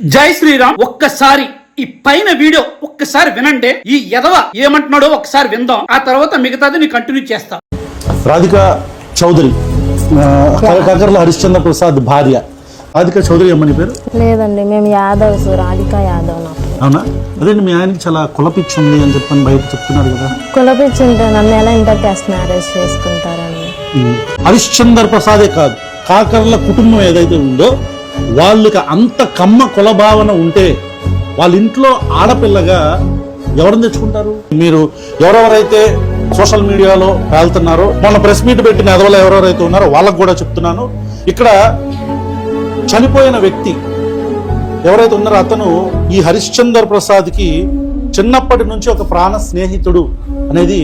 జై శ్రీరామ్. ఒక్కసారి ఈ పైన వీడియో ఒక్కసారి వినండి. ఈ ఎదవ ఏమంటున్నాడో ఒకసారి విందాం. ఆ తర్వాత మిగతాది నీ కంటిన్యూ చేస్తా. రాధిక చౌదరి. ఆ, కగర్ల హరిశ్చంద్ర ప్రసాద్ భార్య. రాధిక చౌదరి అమ్మని పేరు? లేదండి మేము యాదవ్స్ రాధిక యాదవ్ అవునా? అదే మీ ఆయనకి చాలా కులపిచ్చి ఉంది అని చెప్పని బయట చెప్తున్నారు కదా. కులపించుంటే నన్ను ఎలా ఇంటర్ క్యాస్ట్ మ్యారేజ్ చేసుకుంటారండి? హరిశ్చందర్ ప్రసాదే కాదు. కాకర్ల కుటుంబం ఏదైతే ఉందో వాళ్ళకి అంత కమ్మ కుల భావన ఉంటే వాళ్ళ ఇంట్లో ఆడపిల్లగా ఎవరిని తెచ్చుకుంటారు? మీరు ఎవరెవరైతే సోషల్ మీడియాలో వెళ్తున్నారో మొన్న ప్రెస్ మీట్ పెట్టిన ఎదవలు ఎవరెవరైతే ఉన్నారో వాళ్ళకు కూడా చెప్తున్నాను. ఇక్కడ చనిపోయిన వ్యక్తి ఎవరైతే ఉన్నారో అతను ఈ హరిశ్చందర్ ప్రసాద్కి చిన్నప్పటి నుంచి ఒక ప్రాణ స్నేహితుడు అనేది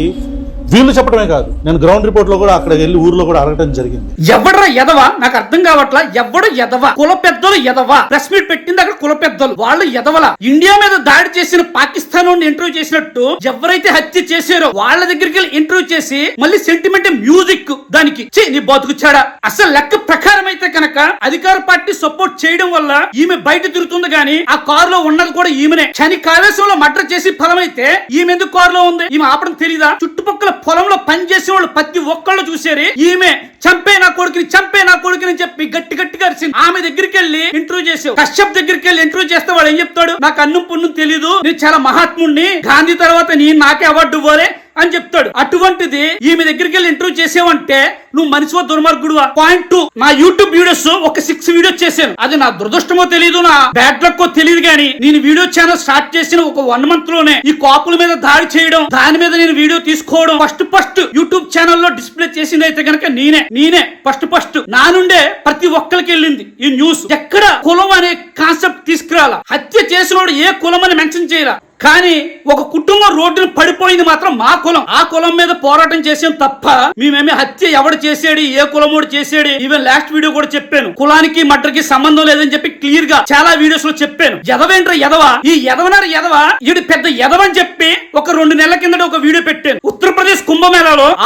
వీళ్ళు చెప్పడమే కాదు. నేను గ్రౌండ్ రిపోర్ట్లో కూడా అక్కడ వెళ్ళి ఊర్లో కూడా అడగడం జరిగింది. ఎవడరా ఎదవా నాకు అర్థం కావట్లా ఎవడు ఎదవ కుల పెద్దలు ఎదవా ప్రెస్ మీట్ పెట్టింది అక్కడ కుల పెద్దలు. వాళ్ళు ఎదవల ఇండియా మీద దాడి చేసిన పాకిస్తాన్ నుండి ఇంటర్వ్యూ చేసినట్టు ఎవరైతే హత్య చేశారో వాళ్ళ దగ్గరికి వెళ్ళి ఇంటర్వ్యూ చేసి మళ్ళీ సెంటిమెంట్ మ్యూజిక్ దానికి. చే నీ బతుకుచ్చాడా అసలు లెక్క ప్రకారం అయితే కనుక అధికార పార్టీ సపోర్ట్ చేయడం వల్ల ఈమె బయట తిరుగుతుంది గాని ఆ కారులో ఉన్నది కూడా ఈమెనే. చని కావేశంలో మర్డర్ చేసి ఫలమైతే ఈమె ఎందుకు కారులో ఉంది? ఈమె ఆపడం తెలీదా? చుట్టుపక్కల పొలంలో పని వాళ్ళు ప్రతి ఒక్కళ్ళు చూసారు ఈమె చంపే నా కొడుకుని చంపే నా కొడుకుని చెప్పి గట్టి గట్టిగా అరిసింది. ఆమె దగ్గరికి వెళ్ళి ఇంటర్వ్యూ చేసావు కశ్యప్ దగ్గరికి వెళ్ళి ఇంటర్వ్యూ చేస్తే వాడు ఏం చెప్తాడు? నాకు అన్నం పున్ను తెలీదు నేను చాలా మహాత్ముడిని గాంధీ తర్వాత నీ నాకే అవార్డు ఇవ్వాలి. అని చెప్తాడు. అటువంటిది ఈమె దగ్గరికి వెళ్ళి ఇంటర్వ్యూ చేసావంటే నువ్వు మనిషివో దుర్మార్గుడువా? పాయింట్ టూ నా యూట్యూబ్ వీడియోస్ ఒక సిక్స్ వీడియోస్ చేశాను. అది నా దురదృష్టమో తెలియదు నా బ్యాడ్ లక్ తెలియదు కానీ నేను వీడియో ఛానల్ స్టార్ట్ చేసిన ఒక వన్ మంత్లోనే ఈ కాపుల మీద దాడి చేయడం దాని మీద నేను వీడియో తీసుకోవడం ఫస్ట్ ఫస్ట్ యూట్యూబ్ ఛానల్లో డిస్ప్లే చేసింది అయితే కనుక నేనే నేనే ఫస్ట్ ఫస్ట్ నా నుండే ప్రతి ఒక్కరికి వెళ్ళింది ఈ న్యూస్ ఎక్కడ కులం అనే కాన్సెప్ట్ తీసుకురాలా? హత్య చేసినోడు ఏ కులం అని మెన్షన్ చేయరా కానీ ఒక కుటుంబం రోడ్డున పడిపోయింది మాత్రం మా కులం. ఆ కులం మీద పోరాటం చేసాం తప్ప మేమేమి హత్య ఎవడు చేసాడు ఏ కులమోడు చేసాడు ఈవెన్ లాస్ట్ వీడియో కూడా చెప్పాను. కులానికి మడ్డకి సంబంధం లేదని చెప్పి క్లియర్గా చాలా వీడియోస్లో చెప్పాను. ఎదవేంట్రా ఎదవ? ఈ ఎదవనారు ఎదవ? ఈడు పెద్ద ఎదవని చెప్పి ఒక రెండు నెలల కిందట ఒక వీడియో పెట్టాను.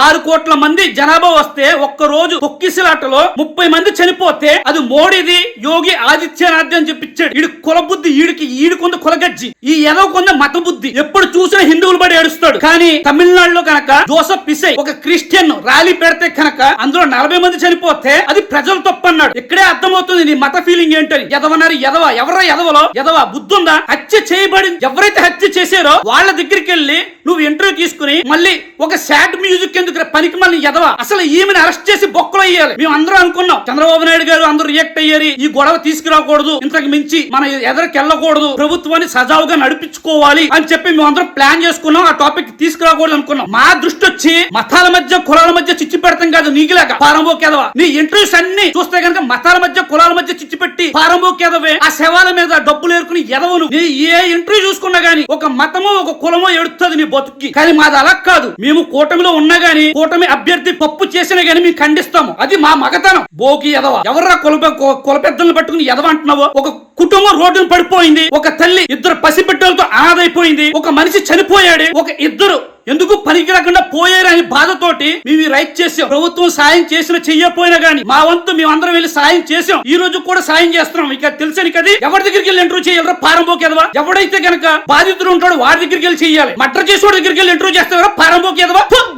ఆరు కోట్ల మంది జనాభా వస్తే ఒక్క రోజు పొక్కిసలాటలో ముప్పై మంది చనిపోతే అది మోడీది యోగి ఆదిత్యనాథ్ అని చెప్పిచ్చాడు. ఈడు కుల బుద్ధి ఈడికి ఈడుకుంది కులగజ్జి. ఈ ఎదవ కొంద మత బుద్ధి ఎప్పుడు చూసినా హిందువులు పడి ఏడుస్తాడు. కానీ తమిళనాడులో కనుక జోసఫ్ పిసై ఒక క్రిస్టియన్ ర్యాలీ పెడితే కనుక అందులో నలభై మంది చనిపోతే అది ప్రజలు తప్పు అన్నాడు ఇక్కడే అర్థమవుతుంది నీ మత ఫీలింగ్ ఏంటని. ఎదవన్నారు ఎదవ ఎవరా ఎదవలో? ఎదవ బుద్ధుందా? హత్య చేయబడింది ఎవరైతే హత్య చేశారో వాళ్ళ దగ్గరికి వెళ్ళి నువ్వు ఇంటర్వ్యూ తీసుకుని మళ్ళీ ఒక సాడ్ మ్యూజిక్ ఎందుకు పనికి మళ్ళీ ఎదవ? అసలు ఈమెను అరెస్ట్ చేసి బొక్కలు అయ్యాలి మేము అందరూ అనుకున్నాం. చంద్రబాబు నాయుడు గారు అందరూ రియాక్ట్ అయ్యారు. ఈ గొడవ తీసుకురాకూడదు. ఇంతకు మించి మన ఎదరికి వెళ్ళకూడదు. ప్రభుత్వాన్ని సజావుగా నడిపించుకోవాలి అని చెప్పి మేము అందరం ప్లాన్ చేసుకున్నాం. ఆ టాపిక్ తీసుకురాకూడదు అనుకున్నాం. మా దృష్టి వచ్చి మతాల మధ్య కులాల మధ్య చిచ్చి పెడతాం కాదు నీకులాగా. పారంభోకేదవా నీ ఇంటర్వ్యూస్ అన్ని చూస్తే కనుక మతాల మధ్య కులాల మధ్య చిచ్చి పెట్టి పారంభోకేదవే ఆ శవాల మీద డబ్బులు ఏరుకుని ఎదవను. నీ ఏ ఇంటర్వ్యూ చూసుకున్నా గానీ ఒక మతమో ఒక కులమో ఎడుతుంది నీ బతుక్కి. కానీ మాది అలా కాదు. మేము కూటమిలో ఉన్నా గాని కూటమి అభ్యర్థి పప్పు చేసినా గాని మేము ఖండిస్తాము. అది మా మగతనం. బోకి ఎదవ ఎవర్రా కుల కుల పెద్దలను పట్టుకుని ఎదవ అంటున్నావో? ఒక కుటుంబం రోడ్డును పడిపోయింది. ఒక తల్లి ఇద్దరు పసిబిడ్డలతో ఆదైపోయింది. ఒక మనిషి చనిపోయాడు. ఒక ఇద్దరు ఎందుకు పనికి రాకుండా పోయారు అని బాధతోటి మేము రైట్ చేసాం ప్రభుత్వం సాయం చేసిన చెయ్యపోయినా గానీ మా వంతు మేము అందరం వెళ్ళి సాయం చేసాం ఈ రోజు కూడా సాయం చేస్తున్నాం. ఇక తెలుసని కది ఎవరి దగ్గరికి వెళ్ళి ఇంటర్వ్యూ చేయాలరా? పారంభోకి ఎవడైతే గనక బాధితుడు ఉంటాడో వారి దగ్గరికి వెళ్ళి చేయాలి మటర్ చేసేవాడి దగ్గరికి వెళ్ళి ఇంటర్వ్యూ చేస్తారా పారంభోకి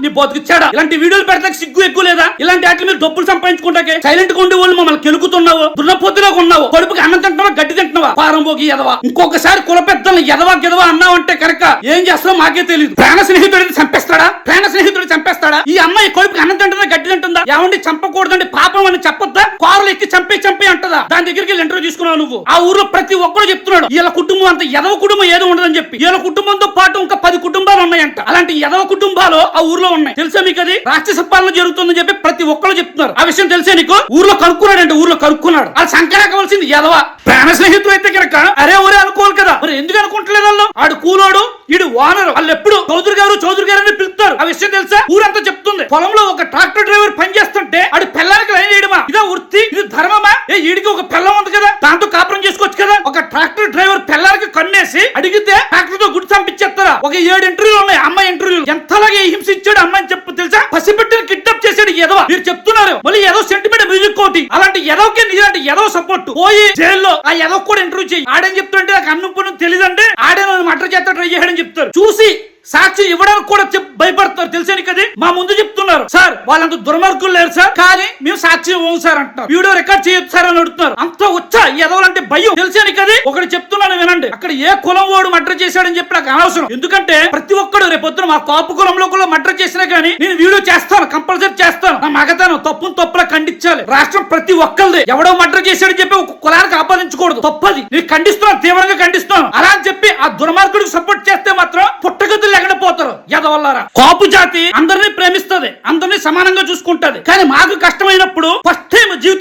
నీ బతుకు చెడా. ఇలాంటి వీడియోలు పెడతాక సిగ్గు ఎక్కువ లేదా? ఇలాంటి వాటి మీద డబ్బులు సంపాదించుకుంటాకే సైలెంట్గా ఉండే వాళ్ళు మమ్మల్ని కెలుకుతున్నావు దున్నపోతులాగా ఉన్నావు కడుపుకి అన్నం తింటున్నావు? గడ్డి తింటున్నావా? పారంభోకి ఎదవా ఇంకొకసారి కుల పెద్దలను ఎదవా గెదవా అన్నావంటే కనుక ఏం చేస్తావో మాకే తెలియదు ప్రాణ స్నేహితుడిని చంపేస్తాడా? ప్రాణ స్నేహితుడు చంపేస్తాడా? ఈ అమ్మాయి కొడుకు అన్నం తింటుందా గడ్డి తింటుందా? ఏమండి చంపకూడదండి పాపం అని చెప్పొద్దా? కారులు ఎక్కి చంపే చంపే అంటదా? దాని దగ్గరికి వెళ్ళి ఇంటర్వ్యూ తీసుకున్నావు నువ్వు. ఆ ఊర్లో ప్రతి ఒక్కరు చెప్తున్నాడు వీళ్ళ కుటుంబం అంత ఎదవ కుటుంబం ఏదో ఉండదని చెప్పి. వీళ్ళ కుటుంబంతో పాటు ఇంకా పది కుటుంబం ఉన్నాయంట. అలాంటి యదవ కుటుంబాలు ఆ ఊర్లో ఉన్నాయి. తెలుసా మీకు అది? రాక్షస పాలన జరుగుతుందని చెప్పి ప్రతి ఒక్కరు చెప్తున్నారు. ఆ విషయం తెలుసా నీకు? ఊర్లో కనుక్కున్నాడంటే ఊర్లో కనుక్కున్నాడు. అది సంకరాకవలసింది యదవ. ప్రాణ స్నేహితులు అయితే కనుక అరే ఊరే అనుకోవాలి కదా. మరి ఎందుకు అనుకుంటలేదు వాళ్ళు? ఆడు కూలోడు ఇడు వానరు. వాళ్ళు ఎప్పుడు చౌదరి గారు చౌదరి గారు అని పిలుస్తారు. ఆ విషయం తెలుసా? ఊరంతా చెప్తుంది. పొలంలో ఒక ట్రాక్టర్ డ్రైవర్ పని చేస్తుంటే ఆడు పిల్లలకి లైన్ చేయడమా ఇదే వృత్తి? ఇది ధర్మమా? ఏ ఈడికి ఒక పిల్లం ఉంది కదా. దాంతో కాపురం చేసుకోవచ్చు కదా ఒక ట్రాక్టర్ డ్రైవర్ పిల్లలకి కన్నేసి అడిగితే ట్రాక్టర్తో గుడి చంపించేస్తారా ఒక ఏడు ఇంటర్వ్యూలు ఉన్నాయి అమ్మాయి ఇంటర్వ్యూలు. ఎంతలాగే హింసించాడు అమ్మాయిని చెప్పు తెలుసా? పసిబిడ్డను కిడ్నాప్ చేశాడు ఎదవ మీరు చెప్తున్నారు. మళ్ళీ ఏదో సెంటిమెంట్ మ్యూజిక్ కోటి అలాంటి ఎదవకి నీలాంటి ఎదవ సపోర్ట్ పోయి జైల్లో ఆ ఎదవ కూడా ఇంటర్వ్యూ చేయి. ఆడని చెప్తుంటే నాకు అన్నం పొన్నం తెలియదంటే ఆడే మటర్ చేస్తా ట్రై చేయడం చెప్తారు. చూసి సాక్షి ఇవ్వడానికి కూడా భయపడతారు తెలుసని కదా మా ముందు చెప్తున్నారు. సార్ వాళ్ళంత దుర్మార్గులు లేరు సార్. కానీ మేము సాక్షి ఇవ్వం సార్ అంటారు వీడియో రికార్డ్ చేయొచ్చు సార్ అని అడుగుతున్నారు. అంత వచ్చా ఎదవాలంటే భయం. తెలిసాను కదా ఒకటి చెప్తున్నాను వినండి. అక్కడ ఏ కులం వాడు మర్డర్ చేశాడని చెప్పి నాకు అనవసరం. ఎందుకంటే ప్రతి ఒక్కడు రేపు మా కాపు కులంలో కూడా మర్డర్ చేసినా కానీ నేను వీడియో చేస్తాను కంపల్సరీ చేస్తాను. నా మగతనం తప్పును తప్పులా ఖండించాలి. రాష్ట్రం ప్రతి ఒక్కరిది ఎవడో మర్డర్ చేశాడని చెప్పి ఒక కులానికి ఆపాదించకూడదు. తప్పది. నేను ఖండిస్తున్నాను తీవ్రంగా ఖండిస్తున్నాను. అలా అని చెప్పి ఆ దుర్మార్గుడికి సపోర్ట్ చేస్తే మాత్రం పుట్టగతులు లేకుండా పోతారు. ఎదవల్లారా? కాపు జాతి అందరినీ ప్రేమిస్తుంది అందరినీ సమానంగా చూసుకుంటది. కానీ మాకు కష్టమైనప్పుడు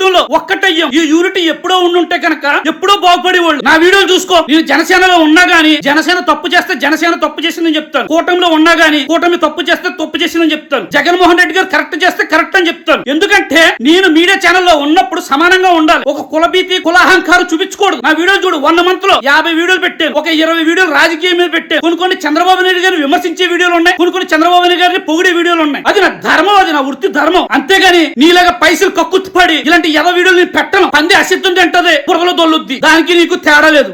జీవితంలో ఒక్కటయ్యం ఈ యూనిటీ ఎప్పుడో ఉండుంటే కనుక ఎప్పుడో బాగుపడేవాళ్ళు. నా వీడియోలు చూసుకో. నేను జనసేనలో ఉన్నా గానీ జనసేన తప్పు చేస్తే జనసేన తప్పు చేసిందని చెప్తాను. కూటమిలో ఉన్నా గానీ కూటమి తప్పు చేస్తే తప్పు చేసిందని చెప్తాను. జగన్మోహన్ రెడ్డి గారు కరెక్ట్ చేస్తే కరెక్ట్ అని చెప్తాను. ఎందుకంటే నేను మీడియా ఛానల్లో ఉన్నప్పుడు సమానంగా ఉండాలి. ఒక కులభీతి కులాహంకారం చూపించకూడదు. నా వీడియో చూడు. వన్ మంత్లో యాభై వీడియోలు పెట్టాను. ఒక ఇరవై వీడియోలు రాజకీయం మీద పెట్టాను. కొన్ని కొన్ని చంద్రబాబు నాయుడు గారిని విమర్శించే వీడియోలు ఉన్నాయి. కొన్ని కొన్ని చంద్రబాబు నాయుడు గారిని పొగిడే వీడియోలు ఉన్నాయి. అది నా ధర్మం అది నా వృత్తి ధర్మం. అంతేగాని నీలాగా పైసలు కక్కుత్తుపడి ఇలాంటి ఎవ వీడియోలు నేను పెట్టను. పంది అసిద్ధం తింటది. బురదలో దొల్లుద్ది. దానికి నీకు తేడా లేదు.